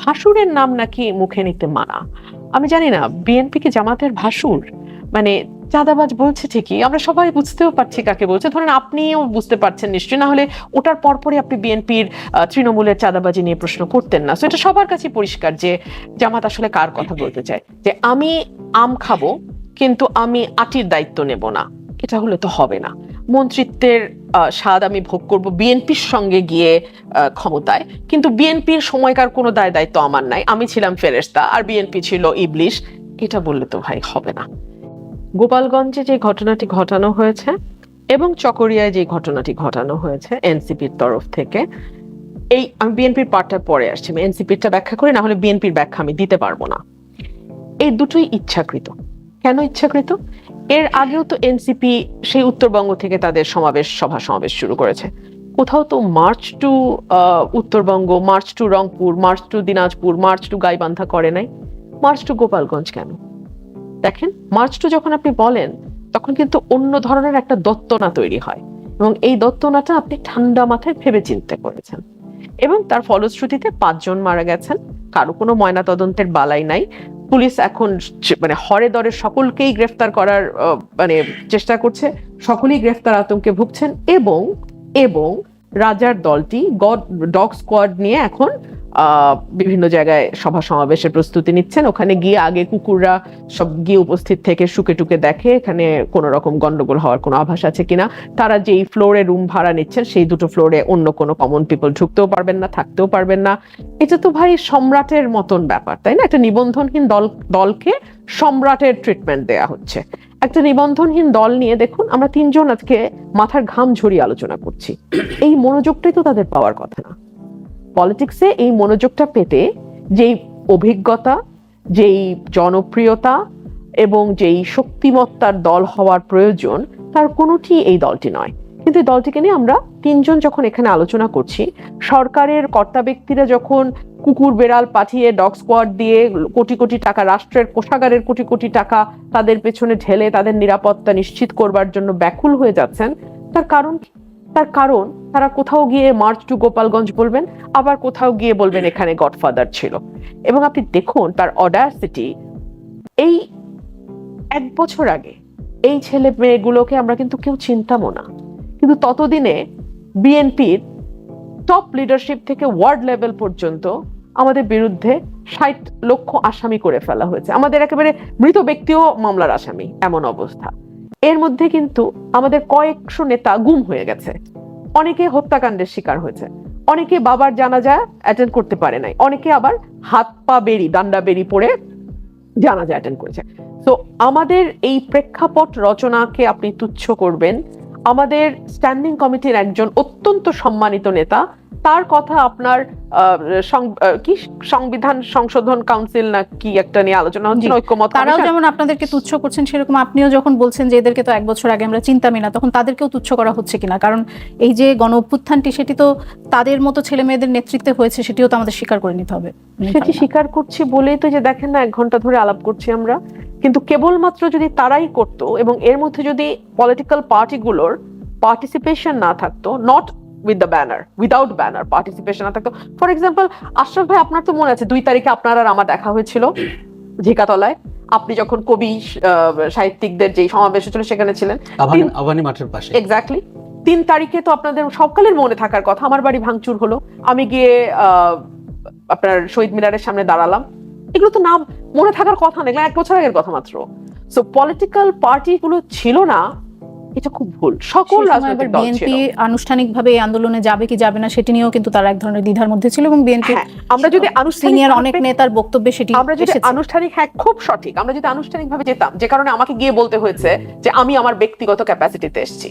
ভাসুরের নাম নাকি মুখে নিতে মানা? আমি জানি না বিএনপি কি জামাতের ভাসুর? মানে চাঁদাবাজ বলছে ঠিকই, আমরা সবাই বুঝতেও পারছি কাকে বলছে। ধরেন আপনিও বুঝতে পারছেন নিশ্চয়ই, না হলে ওটার পরপরই আপনি বিএনপির তৃণমূলের চাঁদাবাজি নিয়ে প্রশ্ন করতেন না। তো এটা সবার কাছে পরিষ্কার যে জামাত আসলে কার কথা বলতে চায়। যে আমি আম খাব, কিন্তু আমি আটির দায়িত্ব নেব না। এটা হলে তো হবে না। মন্ত্রিত্বের স্বাদ আমি ভোগ করব বিএনপির সঙ্গে গিয়ে ক্ষমতায়। কিন্তু বিএনপির সময়কার কোনো দায় দায়িত্ব আমার নাই। আমি ছিলাম ফেরেস্তা আর বিএনপি ছিল ইবলিশ। এটা বললে তো ভাই হবে না। গোপালগঞ্জে যে ঘটনাটি ঘটানো হয়েছে এবং চকরিয়ায় যে ঘটনাটি ঘটানো হয়েছে এনসিপির তরফ থেকে, এই আমি বিএনপির পার্টটা পরে আসছি। আমি এনসিপিরটা ব্যাখ্যা করি না হলে বিএনপির ব্যাখ্যা আমি দিতে পারব না। এই দুটোই ইচ্ছাকৃত। কেন ইচ্ছাকৃত? এর আগেও তো এনসিপি সেই উত্তরবঙ্গ থেকে তাদের সমাবেশ, সভা সমাবেশ শুরু করেছে। কোথাও তো march to Uttarbanga, march to Rangpur, march to Dinajpur, march to Gaibandha করে নাই। মার্চ টু গোপালগঞ্জ কেন? দেখেন, মার্চ টু যখন আপনি বলেন, তখন কিন্তু অন্য ধরনের একটা দত্তনা তৈরি হয় এবং এই দত্তনাটা আপনি ঠান্ডা মাথায় ভেবে চিন্তে করেছেন। এবং তার ফলশ্রুতিতে পাঁচজন মারা গেছেন, কারও কোনো ময়না তদন্তের বালাই নাই পুলিশ এখন মানে হরে দরে সকলকেই গ্রেফতার করার মানে চেষ্টা করছে। সকলেই গ্রেফতার আতঙ্কে ভুগছেন এবং এবং রাজার দলটি গড ডগ স্কোয়াড নিয়ে এখন বিভিন্ন জায়গায় সভা সমাবেশের প্রস্তুতি নিচ্ছেন। ওখানে গিয়ে আগে কুকুররা সব গিয়ে উপস্থিত থেকে শুকে টুকে দেখে এখানে কোনো রকম গন্ডগোল হওয়ার কোনো আভাস আছে কিনা। তারা যেই ফ্লোরে রুম ভাড়া নিচ্ছেন, সেই দুটো ফ্লোরে অন্য কোনো কমন পিপল ঢুকতেও পারবেন না, থাকতেও পারবেন না। এটা তো ভাই সম্রাটের মতন ব্যাপার, তাই না? একটা নিবন্ধনহীন দল, দলকে সম্রাটের ট্রিটমেন্ট দেয়া হচ্ছে। একটা নিবন্ধনহীন দল নিয়ে দেখুন, আমরা তিনজন আজকে মাথার ঘাম ঝরিয়ে আলোচনা করছি। এই মনোযোগটাই তো তাদের পাওয়ার কথা না। পলিটিক্সে এই মনোযোগটা পেতে যেই অভিজ্ঞতা, যেই জনপ্রিয়তা এবং যেই শক্তিমত্তার দল হওয়ার প্রয়োজন, তার কোনোটি এই দলটি নয় কিন্তু এই দলটিকে নিয়ে আমরা তিনজন যখন এখানে আলোচনা করছি, সরকারের কর্তা ব্যক্তিরা যখন কুকুর বেড়াল পাঠিয়ে, ডগ স্কোয়াড দিয়ে কোটি কোটি টাকা, রাষ্ট্রের কোষাগারের কোটি কোটি টাকা তাদের পেছনে ঢেলে তাদের নিরাপত্তা নিশ্চিত করবার জন্য ব্যাকুল হয়ে যাচ্ছেন, তার কারণ? তার কারণ, তারা কোথাও গিয়ে মার্চ টু গোপালগঞ্জ বলবেন, আবার কোথাও গিয়ে বলবেন এখানে গডফাদার ছিল। এবং আপনি দেখুন তার অডাসিটি এই এক বছর আগে এই ছেলে মেয়েগুলোকে আমরা কিন্তু কেউ চিনতামও না। কিন্তু ততদিনে বিএনপির টপ লিডারশিপ থেকে ওয়ার্ড লেভেল পর্যন্ত আমাদের বিরুদ্ধে ষাট লক্ষ আসামি করে ফেলা হয়েছে। আমাদের একেবারে মৃত ব্যক্তিও মামলার আসামি, এমন অবস্থা। এর মধ্যে কিন্তু আমাদের কয়েকশো নেতা গুম হয়ে গেছে। অনেকে হত্যাকাণ্ডের শিকার হয়েছে। অনেকে বাবার জানাজা অ্যাটেন্ড করতে পারে নাই। অনেকে আবার হাত পা বেরি ডান্ডা বেরি পড়ে জানাজা অ্যাটেন্ড করেছে। তো আমাদের এই প্রেক্ষাপট রচনাকে আপনি তুচ্ছ করবেন। আমাদের স্ট্যান্ডিং কমিটির একজন অত্যন্ত সম্মানিত নেতা। তার কথা আপনার কি সংবিধান সংশোধন কাউন্সিল না কি একটা নিয়ে আলোচনা হচ্ছে ঐক্যমত তারাও। যেমন আপনাদেরকে তুচ্ছ করছেন সেরকম আপনিও যখন বলছেন যে এদেরকে তো এক বছর আগে আমরা চিন্তামই না তখন তাদেরকেও তুচ্ছ করা হচ্ছে কিনা? কারণ এই যে গণ অভ্যুত্থানটি সেটি তো তাদের মতো ছেলে মেয়েদের নেতৃত্বে হয়েছে সেটিও তো আমাদের স্বীকার করে নিতে হবে। সেটি স্বীকার করছি বলেই তো যে দেখেন না এক ঘণ্টা ধরে আলাপ করছি আমরা। কিন্তু কেবলমাত্র যদি তারাই করত এবং এর মধ্যে যদি পলিটিক্যাল পার্টিগুলোর পার্টিসিপেশন না থাকতো not with the banner without banner participation না থাকতো। ফর এক্সাম্পল আশরাফ ভাই আপনার তো মনে আছে দুই তারিখে আপনার আর আমার দেখা হয়েছিল ঝিকাতলায়। আপনি যখন কবি সাহিত্যিকদের যে সমাবেশ ছিল সেখানে ছিলেন। আবানি মাঠের পাশে। এক্স্যাক্টলি তিন তারিখে তো আপনাদের সকালের মনে থাকার কথা আমার বাড়ি ভাঙচুর হলো। আমি গিয়ে আহ, আপনার শহীদ মিনারের সামনে দাঁড়ালাম। এগুলো তো না মনে থাকার কথা না এক বছর আগের কথা মাত্র। সো পলিটিক্যাল পার্টি গুলো ছিল না এটা খুব ভুল। সকল রাজনৈতিক দল বিএনপি আনুষ্ঠানিকভাবে এই আন্দোলনে যাবে কি যাবে না সেটি নিয়েও কিন্তু তারা এক ধরনের দ্বিধার মধ্যে ছিল এবং বিএনপি হ্যাঁ আমরা যদি আনুষ্ঠানিক অনেক নেতার বক্তব্যে সেটি আমরা যদি আনুষ্ঠানিক হ্যাঁ খুব সঠিক। আমরা যদি আনুষ্ঠানিক ভাবে যেতাম যে কারণে আমাকে গিয়ে বলতে হয়েছে যে আমি আমার ব্যক্তিগত ক্যাপাসিটিতে এসেছি।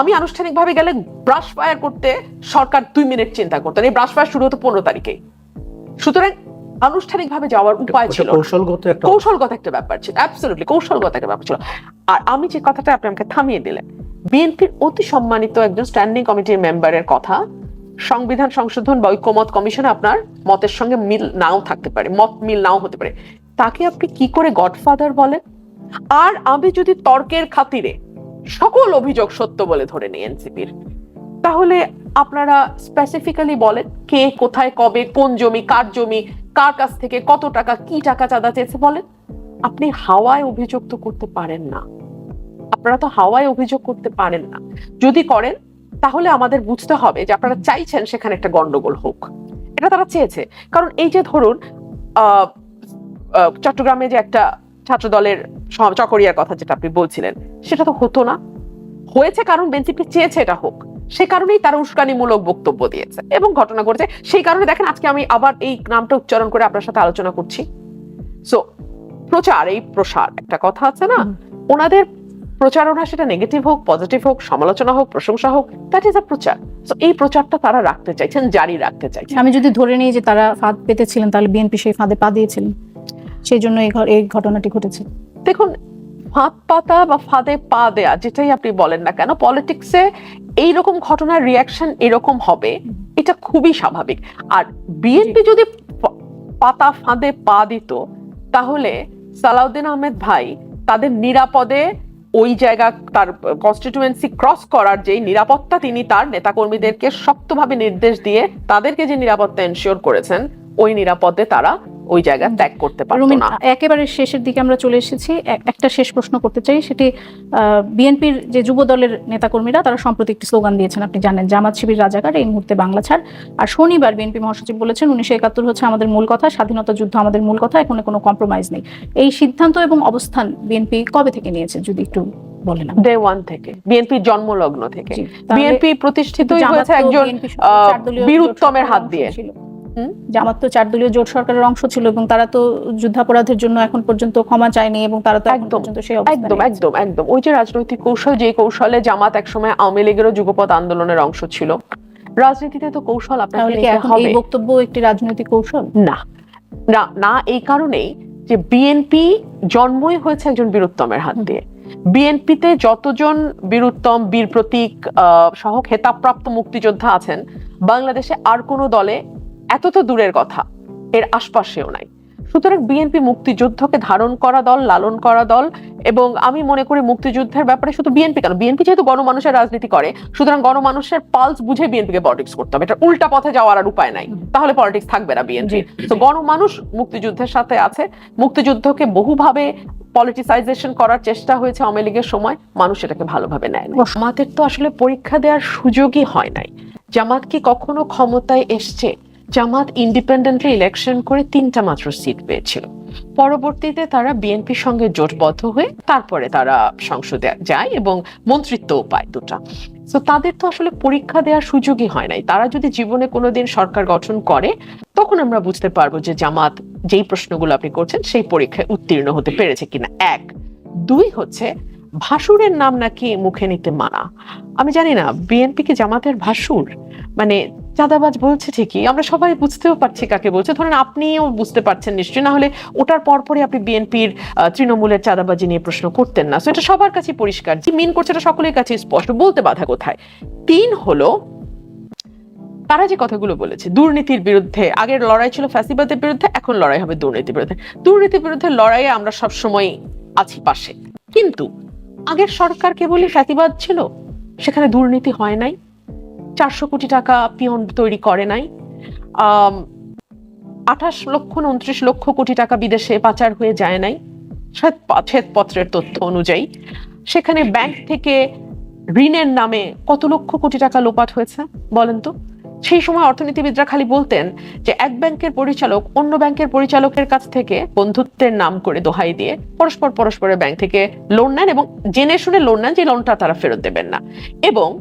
আমি আনুষ্ঠানিক ভাবে গেলে ব্রাশ ফায়ার করতে সরকার দুই মিনিট চিন্তা করতেন। এই ব্রাশ ফায়ার শুরু হতো পনেরো তারিখে। সুতরাং আনুষ্ঠানিক ভাবে যাওয়ার উপায় ছিল কৌশলগত একটা কৌশলগত একটা ব্যাপার ছিল অ্যাবসলিউটলি কৌশলগত একটা ব্যাপার ছিল। আর আমি যে কথাটা আপনি আমাকে থামিয়ে দিলেন বিএনপির অতি সম্মানিত একজন স্ট্যান্ডিং কমিটির মেম্বারের কথা সংবিধান সংশোধন বা ঐক্যমত কমিশনে আপনার মতের সঙ্গে মিল নাও থাকতে পারে মত মিল নাও হতে পারে। তাকে আপনি কি করে গডফাদার বলেন? আর আমি যদি তর্কের খাতিরে সকল অভিযোগ সত্য বলে ধরে নিই এনসিপির তাহলে আপনারা স্পেসিফিক্যালি বলেন কে কোথায় কবে, কোন জমি, কার জমি, কার কাছ থেকে কত টাকা, কি টাকা চাঁদা চেয়েছে বলেন। আপনি হাওয়ায় অভিযোগ তো করতে পারেন না। আপনারা তো হাওয়ায় অভিযোগ করতে পারেন না। যদি করেন, তাহলে আমাদের বুঝতে হবে যে আপনারা চাইছেন সেখানে একটা গন্ডগোল হোক। এটা তারা চেয়েছে। কারণ এই যে ধরুন চট্টগ্রামে যে একটা ছাত্র দলের চকরিয়ার কথা যেটা আপনি বলছিলেন, সেটা তো হতো না। হয়েছে কারণ বেনসিপি চেয়েছে এটা হোক। সে কারণেই তারা উস্কানিমূলক বক্তব্য দিয়েছে। এবং ঘটনা ঘটেছে সেই কারণে দেখেন আজকে আমি আবার এই নামটা উচ্চারণ করে আপনার সাথে আলোচনা করছি। সো প্রচার এই প্রসার একটা কথা আছে না? ওনাদের প্রচারণা সেটা নেগেটিভ হোক পজিটিভ হোক সমালোচনা হোক প্রশংসা হোক দ্যাট ইজ আ প্রচার। তো এই প্রচারটা তারা রাখতে চাইছেন জারি রাখতে চাইছেন। আমি যদি ধরে নিই যে তারা ফাঁদ পেতেছিলেন তাহলে বিএনপি সেই ফাঁদে পা দিয়েছিলেন। সেই জন্য এই এই ঘটনাটি ঘটেছে। দেখুন ফাঁদ পাতা বা ফাঁদে পা দেয়া যেটাই আপনি বলেন না কেন পলিটিক্সে এইরকম ঘটনার রিয়াকশন এরকম হবে এটা খুবই স্বাভাবিক। আর বিএনপি যদি পাতা ফাঁদে পা দিত তাহলে সালাউদ্দিন আহমেদ ভাই তাদের নিরাপদে ওই জায়গা তার কনস্টিটিউয়েন্সি ক্রস করার যে নিরাপত্তা তিনি তার নেতাকর্মীদেরকে শক্তভাবে নির্দেশ দিয়ে তাদেরকে যে নিরাপত্তা এনশিওর করেছেন ওই নিরাপদে তারা ওই জায়গা ত্যাগ করতে পারতো না। একেবারে শেষের দিকে আমরা চলে এসেছি। একটা শেষ প্রশ্ন করতে চাই সেটি বিএনপির যে যুব দলের নেতাকর্মীরা তারা সম্প্রতি একটি স্লোগান দিয়েছেন আপনি জানেন জামাত শিবির রাজাকার এই মুহূর্তে বাংলা ছাড়। আর শনিবার বিএনপি মহাসচিব বলেছেন উনিশশো একাত্তর হচ্ছে আমাদের মূল কথা স্বাধীনতা যুদ্ধ আমাদের মূল কথা এখানে কোনো কম্প্রোমাইজ নেই। এই সিদ্ধান্ত এবং অবস্থান বিএনপি কবে থেকে নিয়েছে যদি একটু। ডে ওয়ান থেকে বিএনপির জন্মলগ্ন থেকে। বিএনপি প্রতিষ্ঠিত হয়েছে একজন বীরুত্তমের হাত দিয়ে? জামাত তো চার দলীয় জোট সরকারের অংশ ছিল এবং তারা তো যুদ্ধাপরাধের জন্য এখন পর্যন্ত ক্ষমা চায়নি এবং তারা তো একদম, একদম একদম একদম। ওই যে রাজনৈতিক কৌশল যে কৌশলে জামাত একসময় আওয়ামী লীগেরও যুগপৎ আন্দোলনের অংশ ছিল। রাজনীতিতে তো কৌশল আপনাকে এখন এই বক্তব্য একটি রাজনৈতিক কৌশল? না। না না এই কারণেই যে বিএনপি জন্মই হয়েছে একজন বীরুত্তমের হাত দিয়ে। বিএনপিতে যতজন বীরুত্তম বীর প্রতীক আহ, সহ খেতাবপ্রাপ্ত মুক্তিযোদ্ধা আছেন বাংলাদেশে আর কোনো দলে এত তো দূরের কথা এর আশপাশেও নাই। সুতরাং বিএনপি মুক্তিযুদ্ধকে ধারণ করা দল লালন করা দল এবং আমি মনে করি মুক্তিযুদ্ধের ব্যাপারে শুধু বিএনপি কেন বিএনপি যেহেতু গণমানুষের রাজনীতি করে সুতরাং গণমানুষের পালস বুঝে বিএনপিকে পলিটিক্স করতে হবে। এটা উল্টা পথে যাওয়ার আর উপায় নাই তাহলে পলিটিক্স থাকবে না বিএনপি। তো গণমানুষ মুক্তিযুদ্ধের সাথে আছে মুক্তিযুদ্ধকে বহুভাবে পলিটিসাইজেশন করার চেষ্টা হয়েছে আওয়ামী লীগের সময় মানুষ এটাকে ভালোভাবে নেয় না জামাতের তো আসলে পরীক্ষা দেওয়ার সুযোগই হয় নাই। জামাত কি কখনো ক্ষমতায় এসছে? জামাত ইন্ডিপেন্ডেন্টলি ইলেকশন করে তিনটা মাত্র সিট পেয়েছিল। পরবর্তীতে তারা বিএনপির সঙ্গে জোটবদ্ধ হয়ে তারপরে তারা সংসদে যায় এবং মন্ত্রিত্বও পায় দুটা। তো তাদের তো আসলে পরীক্ষা দেওয়ার সুযোগই হয় নাই। তারা যদি জীবনে কোনোদিন সরকার গঠন করে, তখন আমরা বুঝতে পারব যে জামাত যেই প্রশ্নগুলো আপনি করছেন, সেই পরীক্ষায় উত্তীর্ণ হতে পেরেছে কিনা। এক। দুই হচ্ছে, ভাসুরের নাম নাকি মুখে নিতে মানা। আমি জানি না বিএনপি কি জামাতের ভাসুর? মানে চাঁদাবাজ বলছে ঠিকই, আমরা সবাই বুঝতেও পারছি কাকে বলছে। ধরেন আপনিও বুঝতে পারছেন নিশ্চয়ই না হলে ওটার পরপরই আপনি বিএনপির তৃণমূলের চাঁদাবাজি নিয়ে প্রশ্ন করতেন না। So, এটা সবার কাছে পরিষ্কার। যে মিন করছে এটা সকলের কাছে স্পষ্ট, বলতে বাধা কোথায়? তিন হলো, তারা যে কথাগুলো বলেছে, দুর্নীতির বিরুদ্ধে, আগের লড়াই ছিল ফ্যাসিবাদের বিরুদ্ধে, এখন লড়াই হবে দুর্নীতির বিরুদ্ধে। দুর্নীতির বিরুদ্ধে লড়াইয়ে আমরা সবসময় আছি পাশে। কিন্তু আগের সরকার কেবলই ফ্যাসিবাদ ছিল, সেখানে দুর্নীতি হয় নাই। চারশো কোটি টাকা পিয়ন তৈরি করে নাই। আঠাশ লক্ষ উনত্রিশ লক্ষ কোটি টাকা বিদেশে পাচার হয়ে যায় নাই। শ্বেত- শ্বেতপত্রের তথ্য অনুযায়ী। সেখানে ব্যাংক থেকে ঋণের নামে কত লক্ষ কোটি টাকা লোপাট হয়েছে, বলেন তো? সেই সময় অর্থনীতিবিদরা খালি বলতেন যে এক ব্যাংকের পরিচালক অন্য ব্যাংকের পরিচালকের কাছ থেকে বন্ধুত্বের নাম করে দোহাই দিয়ে পরস্পর পরস্পরের ব্যাংক থেকে লোন নেন এবং জেনে শুনে লোন নেন যে লোনটা তারা ফেরত দেবেন না। এবং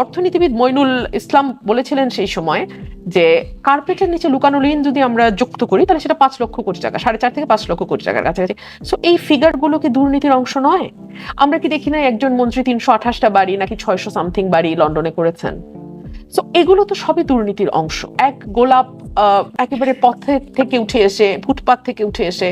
অর্থনীতিবিদ মইনুল ইসলাম বলেছিলেন সেই সময় যে কার্পেটের নিচে লুকানো ঋণ যদি আমরা যুক্ত করি, তাহলে সেটা পাঁচ লক্ষ কোটি টাকা, সাড়ে চার থেকে পাঁচ লক্ষ কোটি টাকার কাছাকাছি। সো এই ফিগারগুলো কি দুর্নীতির অংশ নয়? আমরা কি দেখি না একজন মন্ত্রী তিনশো আঠাশটা বাড়ি নাকি ছয়শো সামথিং বাড়ি লন্ডনে করেছেন? সো এগুলো তো সবই দুর্নীতির অংশ। এক গোলাপ একেবারে পথে থেকে উঠে এসে, ফুটপাত থেকে উঠে এসে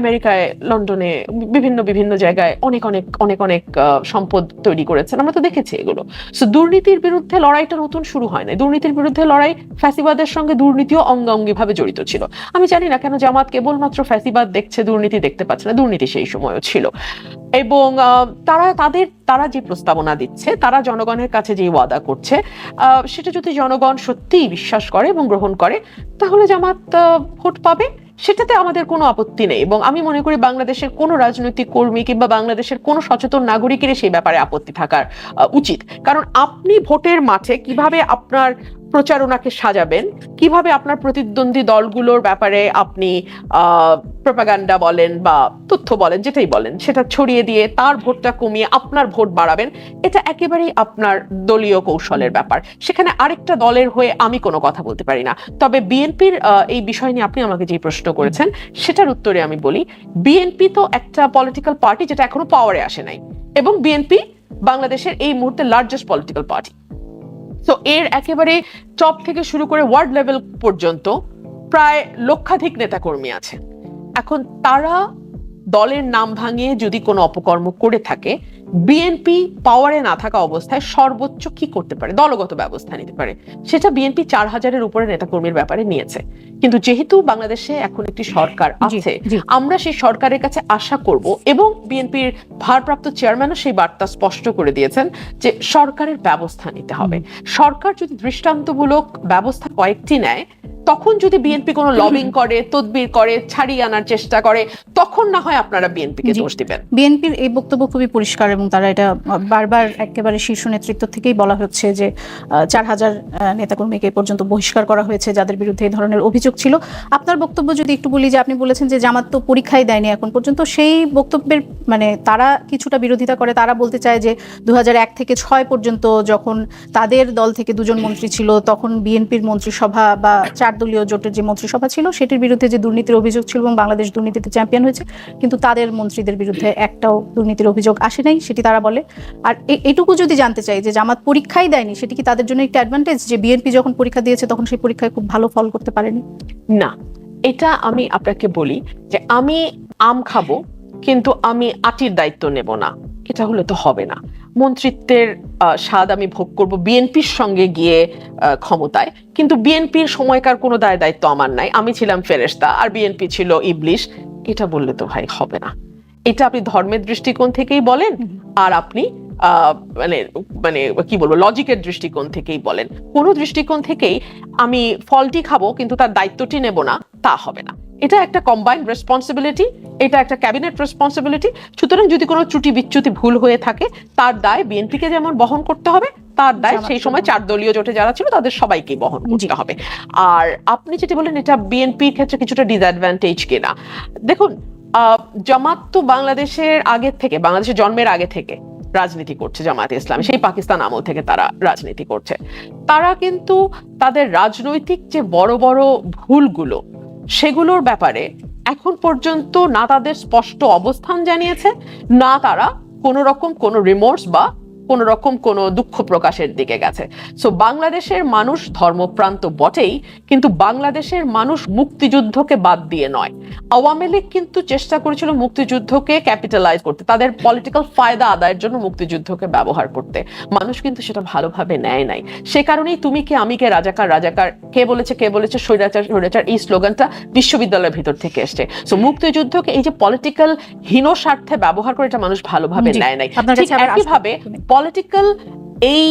আমেরিকায়, লন্ডনে, বিভিন্ন বিভিন্ন জায়গায় অনেক অনেক অনেক অনেক সম্পদ তৈরি করেছেন। আমরা তো দেখেছি এগুলো। সো দুর্নীতির বিরুদ্ধে লড়াইটা নতুন শুরু হয় না দুর্নীতির বিরুদ্ধে লড়াই ফ্যাসিবাদের সঙ্গে দুর্নীতিও অঙ্গাঙ্গি ভাবে জড়িত ছিল। আমি জানি না কেন জামাত কেবলমাত্র ফ্যাসিবাদ দেখছে, দুর্নীতি দেখতে পাচ্ছে না। দুর্নীতি সেই সময়ও ছিল। এবং তারা তাদের, তারা যে প্রস্তাবনা দিচ্ছে, তারা জনগণের কাছে যে ওয়াদা করছে সেটা যদি জনগণ সত্যিই বিশ্বাস করে এবং গ্রহণ করে, তাহলে জামাত ভোট পাবে। সেটাতে আমাদের কোনো আপত্তি নেই এবং আমি মনে করি বাংলাদেশের কোনো রাজনৈতিক কর্মী কিংবা বাংলাদেশের কোনো সচেতন নাগরিকের সেই ব্যাপারে আপত্তি থাকার উচিত। কারণ আপনি ভোটের মাঠে কীভাবে আপনার প্রচারণাকে সাজাবেন। কীভাবে আপনার প্রতিদ্বন্দ্বী দলগুলোর ব্যাপারে আপনি প্রপাগান্ডা বলেন বা তথ্য বলেন, যেটাই বলেন, সেটা ছড়িয়ে দিয়ে তার ভোটটা কমিয়ে আপনার ভোট বাড়াবেন, এটা একেবারেই আপনার দলীয় কৌশলের ব্যাপার। সেখানে আরেকটা দলের হয়ে আমি কোনো কথা বলতে পারি না। তবে বিএনপির এই বিষয় নিয়ে আপনি আমাকে যে প্রশ্ন করেছেন, সেটার উত্তরে আমি বলি, বিএনপি তো একটা পলিটিক্যাল পার্টি যেটা এখনও পাওয়ারে আসে নাই। এবং বিএনপি বাংলাদেশের এই মুহূর্তে লার্জেস্ট পলিটিক্যাল পার্টি তো এর একেবারে টপ থেকে শুরু করে ওয়ার্ড লেভেল পর্যন্ত প্রায় লক্ষাধিক নেতাকর্মী আছে। এখন তারা দলের নাম ভাঙিয়ে যদি কোনো অপকর্ম করে থাকে বিএনপি পাওয়ারে না থাকা অবস্থায় সর্বোচ্চ কি করতে পারে? দলগত ব্যবস্থা নিতে পারে। সেটা বিএনপি চার হাজারের উপরে নেতাকর্মীর ব্যাপারে নিয়েছে। কিন্তু যেহেতু বাংলাদেশে এখন একটি সরকার আছে আমরা সেই সরকারের কাছে আশা করব এবং বিএনপির ভারপ্রাপ্ত চেয়ারম্যানও সেই বার্তা স্পষ্ট করে দিয়েছেন যে সরকারের ব্যবস্থা নিতে হবে। সরকার যদি দৃষ্টান্তমূলক ব্যবস্থা কয়েকটি নেয় তখন যদি বিএনপি কোনো লবিং করে তদবির করে ছাড়িয়ে আনার চেষ্টা করে তখন না হয় আপনারা বিএনপিকে। দোষ দিবেন। বিএনপির এই বক্তব্য খুবই পরিষ্কার এবং তারা এটা বারবার একেবারে শীর্ষ নেতৃত্ব থেকেই বলা হচ্ছে যে চার হাজার নেতাকর্মীকে এ পর্যন্ত বহিষ্কার করা হয়েছে যাদের বিরুদ্ধে এই ধরনের অভিযোগ ছিল। আপনার বক্তব্য যদি একটু বলি যে আপনি বলেছেন যে জামাত তো পরীক্ষাই দেয়নি এখন পর্যন্ত সেই বক্তব্যের মানে তারা কিছুটা বিরোধিতা করে। তারা বলতে চায় যে দু হাজার এক থেকে ছয় পর্যন্ত যখন তাদের দল থেকে দুজন মন্ত্রী ছিল তখন বিএনপির মন্ত্রিসভা বা চার দলীয় জোটের যে মন্ত্রিসভা ছিল, সেটির বিরুদ্ধে যে দুর্নীতির অভিযোগ ছিল এবং বাংলাদেশ দুর্নীতিতে চ্যাম্পিয়ন হয়েছে, কিন্তু তাদের মন্ত্রীদের বিরুদ্ধে একটাও দুর্নীতির অভিযোগ আসে নাই, সেটি তারা বলে। আর এটুকু যদি জানতে চাই যে জামাত পরীক্ষাই দেয়নি, সেটি কি তাদের জন্য একটা অ্যাডভান্টেজ যে বিএনপি যখন পরীক্ষা দিয়েছে, তখন সেই পরীক্ষায় খুব ভালো ফল করতে পারেনি? না, এটা আমি আপনাকে বলি যে আমি আম খাব, কিন্তু আমি আটির দায়িত্ব নেব না। এটা হলে তো হবে না। মন্ত্রিত্বের স্বাদ আমি ভোগ করব বিএনপির সঙ্গে গিয়ে ক্ষমতায়। কিন্তু বিএনপির সময়কার কোনো দায় দায়িত্ব আমার নাই। আমি ছিলাম ফেরেশতা আর বিএনপি ছিল ইবলিশ। এটা বললে তো ভাই হবে না। এটা আপনি ধর্মের দৃষ্টিকোণ থেকেই বলেন আর আপনি মানে মানে কি বলব, লজিকের দৃষ্টিকোণ থেকেই বলেন। কোনো দৃষ্টিকোণ থেকেই আমি ফলটি খাব কিন্তু তার দায়িত্বটি নেব না, তা হবে না। এটা একটা কম্বাইন্ড রেসপন্সিবিলিটি এটা একটা ক্যাবিনেট রেসপন্সিবিলিটি সুতরাং যদি কোনো ত্রুটি বিচ্যুতি ভুল হয়ে থাকে তার দায় বিএনপিকে যেমন বহন করতে হবে তার দায় সেই সময় চার দলীয় জোটে যারা ছিল তাদের সবাইকেই বহন। করতে হবে। আর আপনি যেটি বলেন এটা বিএনপির ক্ষেত্রে কিছুটা ডিসঅ্যাডভান্টেজ কিনা। দেখুন আহ, জামাত তো বাংলাদেশের আগে থেকে বাংলাদেশের জন্মের আগে থেকে রাজনীতি করছে জামায়াতে ইসলাম। সেই পাকিস্তান আমল থেকে তারা রাজনীতি করছে। তারা কিন্তু তাদের রাজনৈতিক যে বড় বড় ভুলগুলো সেগুলোর ব্যাপারে এখন পর্যন্ত না তাদের স্পষ্ট অবস্থান জানিয়েছে, না তারা কোনো রকম কোনো রিমোর্স বা কোনো রকম কোনো দুঃখ প্রকাশের দিকে গেছে। সো বাংলাদেশের মানুষ ধর্মপ্রান্ত বটেই কিন্তু বাংলাদেশের মানুষ মুক্তিযুদ্ধকে বাদ দিয়ে নয়। আওয়ামী লীগ কিন্তু চেষ্টা করেছিল মুক্তিযুদ্ধকে ক্যাপিটালাইজ করতে তাদের পলিটিক্যাল ফায়দা আদায়ের জন্য মুক্তিযুদ্ধকে ব্যবহার করতে। মানুষ কিন্তু সেটা ভালোভাবে নেয় নাই। সে কারণেই তুমি কে আমি কে রাজাকার রাজাকার কে বলেছে কে বলেছে স্বৈরাচার স্বৈরাচার এই স্লোগানটা বিশ্ববিদ্যালয়ের ভিতর থেকে এসছে। সো মুক্তিযুদ্ধকে এই যে পলিটিক্যাল হীন স্বার্থে ব্যবহার করে এটা মানুষ ভালোভাবে নেয় নাই। একইভাবে পলিটিক্যাল এই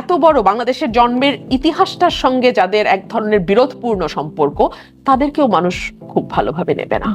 এত বড় বাংলাদেশের জন্মের ইতিহাসটার সঙ্গে যাদের এক ধরনের বিরোধপূর্ণ সম্পর্ক, তাদেরকেও মানুষ খুব ভালোভাবে নেবে না।